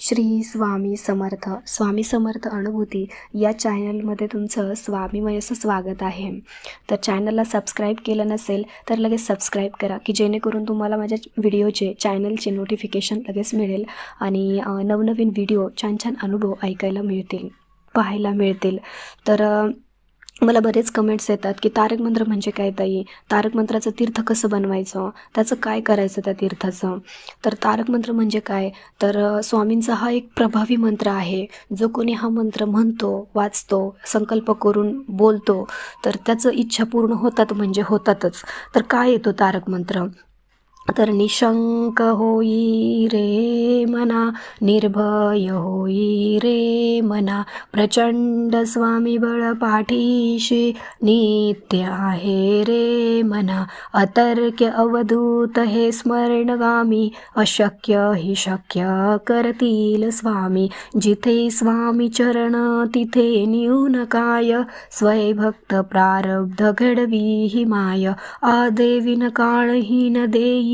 श्री स्वामी समर्थ स्वामी समर्थ अनुभूती या चॅनलमध्ये तुमचं स्वामीमय असं स्वागत आहे. तर चॅनलला सबस्क्राईब केलं नसेल तर लगेच सबस्क्राईब करा की जेणेकरून तुम्हाला माझ्या व्हिडिओचे चॅनलचे नोटिफिकेशन लगेच मिळेल आणि नवनवीन व्हिडिओ छान छान अनुभव ऐकायला मिळतील पाहायला मिळतील. तर मला बरेच कमेंट्स येतात की तारक मंत्र म्हणजे काय ताई? तारक मंत्राचं तीर्थ कसं बनवायचं? त्याचं काय करायचं त्या तीर्थाचं? तर तारक मंत्र म्हणजे काय? तर स्वामींचा हा एक प्रभावी मंत्र आहे. जो कोणी हा मंत्र म्हणतो वाचतो संकल्प करून बोलतो तर त्याचं इच्छा पूर्ण होतात म्हणजे होतातच. तर काय येतो तारक मंत्र? तर निशंक होई रे मना निर्भय होई रे मना. प्रचंड स्वामी बळ पाठीशी नित्य आहे रे मना. अतर्क्य अवधूत हे स्मरणगामी अशक्य हि शक्य करतील स्वामी. जिथे स्वामी चरण तिथे न्यून काय. स्वयंभक्त प्रारब्ध घडवी हि माय. आदेविन काळहीन देई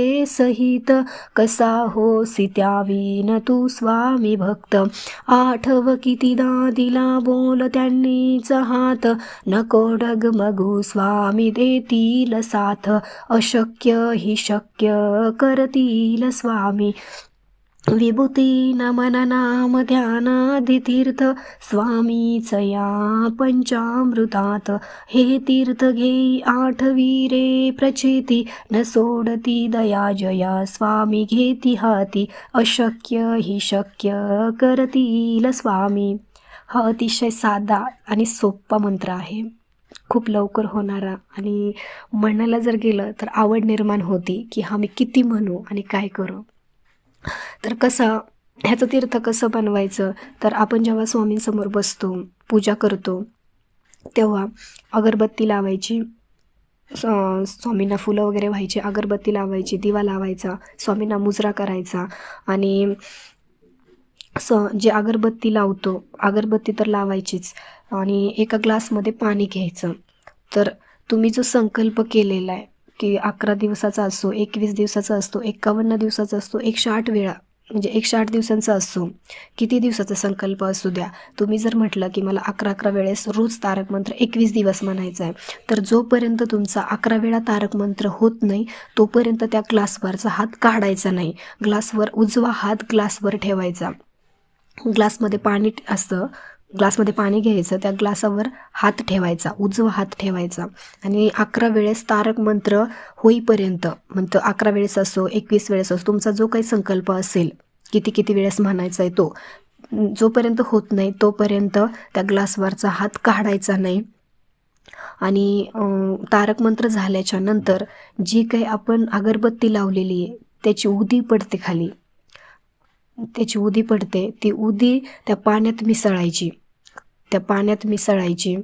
ते सहित कसा होसी त्यावीन तू स्वामी भक्त. आठव कितीदा दिला बोल त्यांनीच हात. नको डगमगू स्वामी देतील साथ. अशक्य हि शक्य करतील स्वामी. विभूती नमन नाम ध्यानादि तीर्थ स्वामीच या पंचामृतात। हे तीर्थ घेई आठवी रे न सोडती दया जया स्वामी घेती हाती अशक्य हि शक्य करतील स्वामी। हा अतिशय साधा आणि सोपा मंत्र आहे. खूप लवकर होणारा आणि म्हणायला जर गेलं तर आवड निर्माण होती की हा मी किती म्हणू आणि काय करू. तर कसं ह्याचं तीर्थ कसं बनवायचं? तर आपण जेव्हा स्वामींसमोर बसतो पूजा करतो तेव्हा अगरबत्ती लावायची स्वामींना फुलं वगैरे व्हायची अगरबत्ती लावायची दिवा लावायचा स्वामींना मुजरा करायचा आणि स जे अगरबत्ती लावतो अगरबत्ती तर लावायचीच आणि एका ग्लासमध्ये पाणी घ्यायचं. तर तुम्ही जो संकल्प केलेला आहे की अकरा दिवसाचा असो एकवीस दिवसाचा असतो एकावन्न दिवसाचा असतो एकशे आठ वेळा म्हणजे एकशे आठ दिवसांचा असो किती दिवसाचा संकल्प असू द्या. तुम्ही जर म्हटलं की मला अकरा अकरा वेळेस रोज तारक मंत्र एकवीस दिवस म्हणायचं आहे तर जोपर्यंत तुमचा अकरा वेळा तारक मंत्र होत नाही तोपर्यंत त्या ग्लासवरचा हात काढायचा नाही. ग्लासवर उजवा हात ग्लासवर ठेवायचा. ग्लासमध्ये पाणी असतं ग्लासमध्ये पाणी घ्यायचं त्या ग्लासावर हात ठेवायचा उजवा हात ठेवायचा. आणि अकरा वेळेस तारक मंत्र होईपर्यंत म्हणतं अकरा वेळेस असो एकवीस वेळेस असो तुमचा जो काही संकल्प असेल किती किती वेळेस म्हणायचा आहे तो जोपर्यंत होत नाही तोपर्यंत त्या ग्लासवरचा हात काढायचा नाही. आणि तारक मंत्र झाल्याच्यानंतर जी काही आपण अगरबत्ती लावलेली आहे त्याची उदी पडते खाली. त्याची उदी पडते. ती उदी त्या पाण्यात मिसळायची. त्या पाण्यात मिसळायची.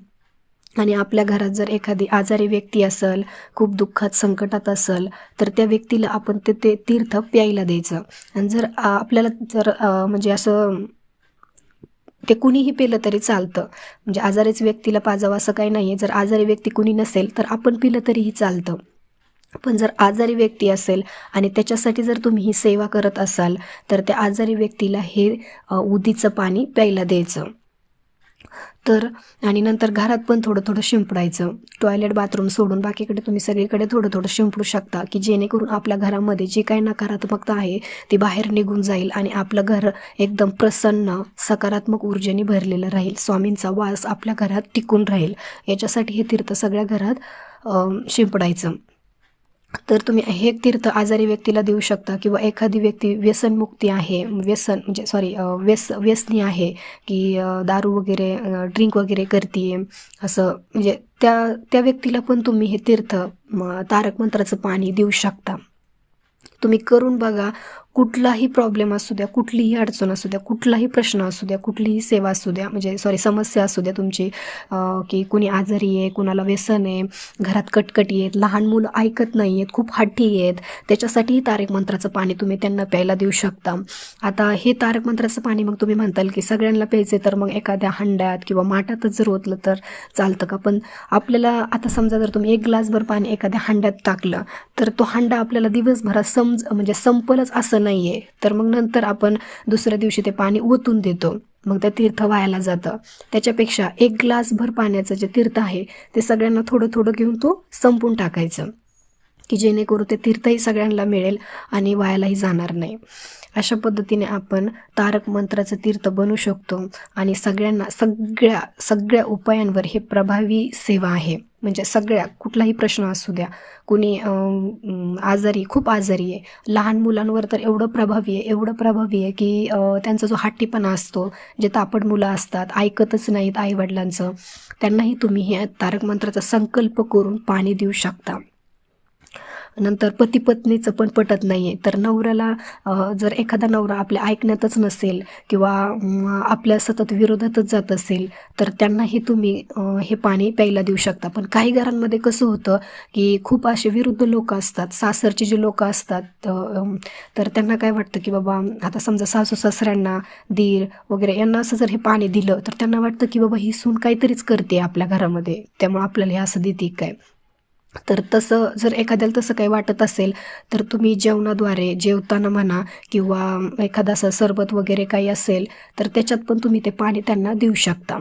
आणि आपल्या घरात जर एखादी आजारी व्यक्ती असेल खूप दुःखात संकटात असेल तर त्या व्यक्तीला आपण ते ते तीर्थ प्यायला द्यायचं. आणि जर आपल्याला जर म्हणजे असं ते कुणीही पिलं तरी चालतं. म्हणजे आजारीच व्यक्तीला पाजावं असं काही नाही आहे जर आजारी व्यक्ती कुणी नसेल तर आपण पिलं तरीही चालतं. पण जर आजारी व्यक्ती असेल आणि त्याच्यासाठी जर तुम्ही ही सेवा करत असाल तर त्या आजारी व्यक्तीला हे उदीचं पाणी प्यायला द्यायचं. तर आणि नंतर घरात पण थोडं थोडं शिंपडायचं. टॉयलेट बाथरूम सोडून बाकीकडे तुम्ही सगळीकडे थोडं थोडं शिंपडू शकता की जेणेकरून आपल्या घरामध्ये जी काही नकारात्मकता आहे ती बाहेर निघून जाईल आणि आपलं घर एकदम प्रसन्न सकारात्मक ऊर्जेने भरलेलं राहील. स्वामींचा वास आपल्या घरात टिकून राहील. याच्यासाठी हे तीर्थ सगळ्या घरात शिंपडायचं. तर तुम्ही हे तीर्थ आजारी व्यक्तीला देऊ शकता किंवा एखादी व्यक्ती व्यसनमुक्ती आहे व्यसन म्हणजे सॉरी व्यस व्यसनी आहे की दारू वगैरे ड्रिंक वगैरे करते असं म्हणजे त्या त्या व्यक्तीला पण तुम्ही हे तीर्थ म, तारक मंत्राचं पाणी देऊ शकता. तुम्ही करून बघा कुठलाही प्रॉब्लेम असू द्या कुठलीही अडचण असू द्या कुठलाही प्रश्न असू द्या कुठलीही सेवा असू द्या म्हणजे सॉरी समस्या असू द्या तुमची की कुणी आजारी आहे कुणाला व्यसन आहे घरात कटकटी आहेत लहान मुलं ऐकत नाही आहेत खूप हट्टी आहेत त्याच्यासाठीही तारक मंत्राचं पाणी तुम्ही त्यांना प्यायला देऊ शकता. आता हे तारक मंत्राचं पाणी मग तुम्ही म्हणताल की सगळ्यांना प्यायचे तर मग एखाद्या हंड्यात किंवा माठातच जर ओतलं तर चालतं का? पण आपल्याला आता समजा जर तुम्ही एक ग्लासभर पाणी एखाद्या हंड्यात टाकलं तर तो हंडा आपल्याला दिवसभरात समज म्हणजे संपलच असं नाही आहे तर मग नंतर आपण दुसऱ्या दिवशी ते पाणी ओतून देतो. मग त्या तीर्थ व्हायला जातं. त्याच्यापेक्षा एक ग्लासभर पाण्याचं जे तीर्थ आहे ते सगळ्यांना थोडं थोडं घेऊन तो संपून टाकायचं. की जेणेकरून ते तीर्थही सगळ्यांना मिळेल आणि वायालाही जाणार नाही. अशा पद्धतीने आपण तारक मंत्राचं तीर्थ बनू शकतो आणि सगळ्यांना सगळ्या सगळ्या उपायांवर हे प्रभावी सेवा आहे. म्हणजे सगळ्या कुठलाही प्रश्न असू द्या कुणी आजारी खूप आजारी आहे लहान मुलांवर तर एवढं प्रभावी आहे एवढं प्रभावी आहे की त्यांचा जो हट्टीपणा असतो जे तापड मुलं असतात ऐकतच नाहीत आईवडिलांचं त्यांनाही तुम्ही हे तारक मंत्राचा संकल्प करून पाणी देऊ शकता. नंतर पती पत्नीचं पण पटत नाही आहे तर नवऱ्याला जर एखादा नवरा आपल्या ऐकण्यातच नसेल किंवा आपल्या सतत विरोधातच जात असेल तर त्यांनाही तुम्ही हे पाणी प्यायला देऊ शकता. पण काही घरांमध्ये कसं होतं की खूप असे विरुद्ध लोक असतात सासरचे जे लोक असतात तर त्यांना काय वाटतं की बाबा आता समजा सासू सासऱ्यांना दीर वगैरे यांना असं जर हे पाणी दिलं तर त्यांना वाटतं की बाबा ही सून काहीतरीच करते आपल्या घरामध्ये. त्यामुळे आपल्याला हे असं देते काय? तर तसं जर एखाद्याला तसं काही वाटत असेल तर तुम्ही जेवणाद्वारे जेवताना म्हणा किंवा एखादा असं सरबत वगैरे काही असेल तर त्याच्यात पण तुम्ही ते पाणी त्यांना देऊ शकता.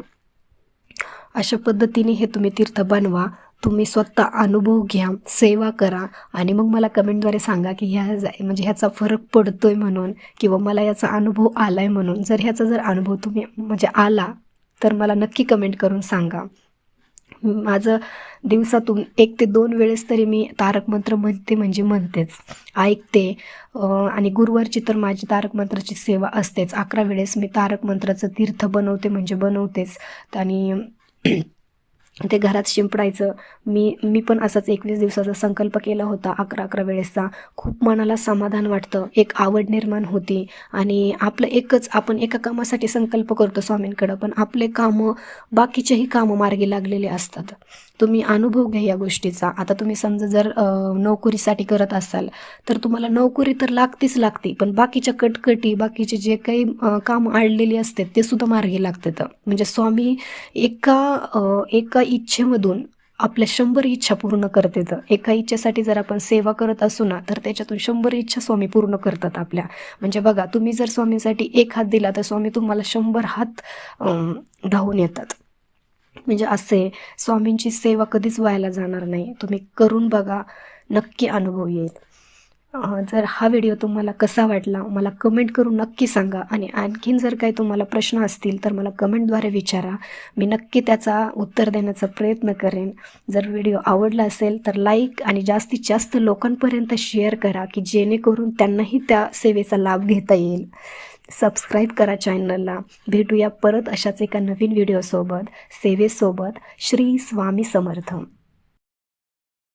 अशा पद्धतीने हे तुम्ही तीर्थ बनवा तुम्ही स्वतः अनुभव घ्या सेवा करा आणि मग मला कमेंटद्वारे सांगा की ह्या म्हणजे ह्याचा फरक पडतोय म्हणून किंवा मला याचा अनुभव आला आहे म्हणून. जर ह्याचा जर अनुभव तुम्ही म्हणजे आला तर मला नक्की कमेंट करून सांगा. माझं दिवसातून एक ते दोन वेळेस तरी मी तारक मंत्र म्हणते म्हणजे म्हणतेच. ऐकते. आणि गुरुवारची तर माझी तारक मंत्राची सेवा असतेच. अकरा वेळेस मी तारक मंत्राचं तीर्थ बनवते म्हणजे बनवतेच. आणि ते घरात शिंपडायचं. मी मी पण असाच एकवीस दिवसाचा संकल्प केला होता अकरा अकरा वेळेसचा. खूप मनाला समाधान वाटतं. एक आवड निर्माण होती. आणि आपलं एकच आपण एका कामासाठी संकल्प करतो स्वामींकडं पण आपले कामं बाकीचेही कामं मार्गी लागलेले असतात. तुम्ही अनुभव घ्या या गोष्टीचा. आता तुम्ही समजा जर नोकरीसाठी करत असाल तर तुम्हाला नोकरी तर लागतीच लागते पण बाकीच्या कटकटी बाकीचे जे काही काम आडलेली असते ते सुद्धा मार्गी लागतात. म्हणजे स्वामी एका एका इच्छेमधून आपल्या शंभर इच्छा पूर्ण करते तर एका इच्छेसाठी जर आपण सेवा करत असू ना तर त्याच्यातून शंभर इच्छा स्वामी पूर्ण करतात आपल्या. म्हणजे बघा तुम्ही जर स्वामीसाठी एक हात दिला तर स्वामी तुम्हाला शंभर हात धावून येतात. म्हणजे असे स्वामींची सेवा कधीच व्हायला जाणार नाही. तुम्ही करून बघा नक्की अनुभव येईल. जर हा व्हिडिओ तुम्हाला कसा वाटला मला कमेंट करून नक्की सांगा आणि आणखीन जर काही तुम्हाला प्रश्न असतील तर मला कमेंटद्वारे विचारा. मी नक्की त्याचा उत्तर देण्याचा प्रयत्न करेन. जर व्हिडिओ आवडला असेल तर लाईक आणि जास्तीत जास्त लोकांपर्यंत शेअर करा की जेणेकरून त्यांनाही त्या सेवेचा लाभ घेता येईल. सबस्क्राईब करा चॅनलला भेटूया परत अशाच एका नवीन व्हिडिओसोबत सेवेसोबत. श्री स्वामी समर्थ.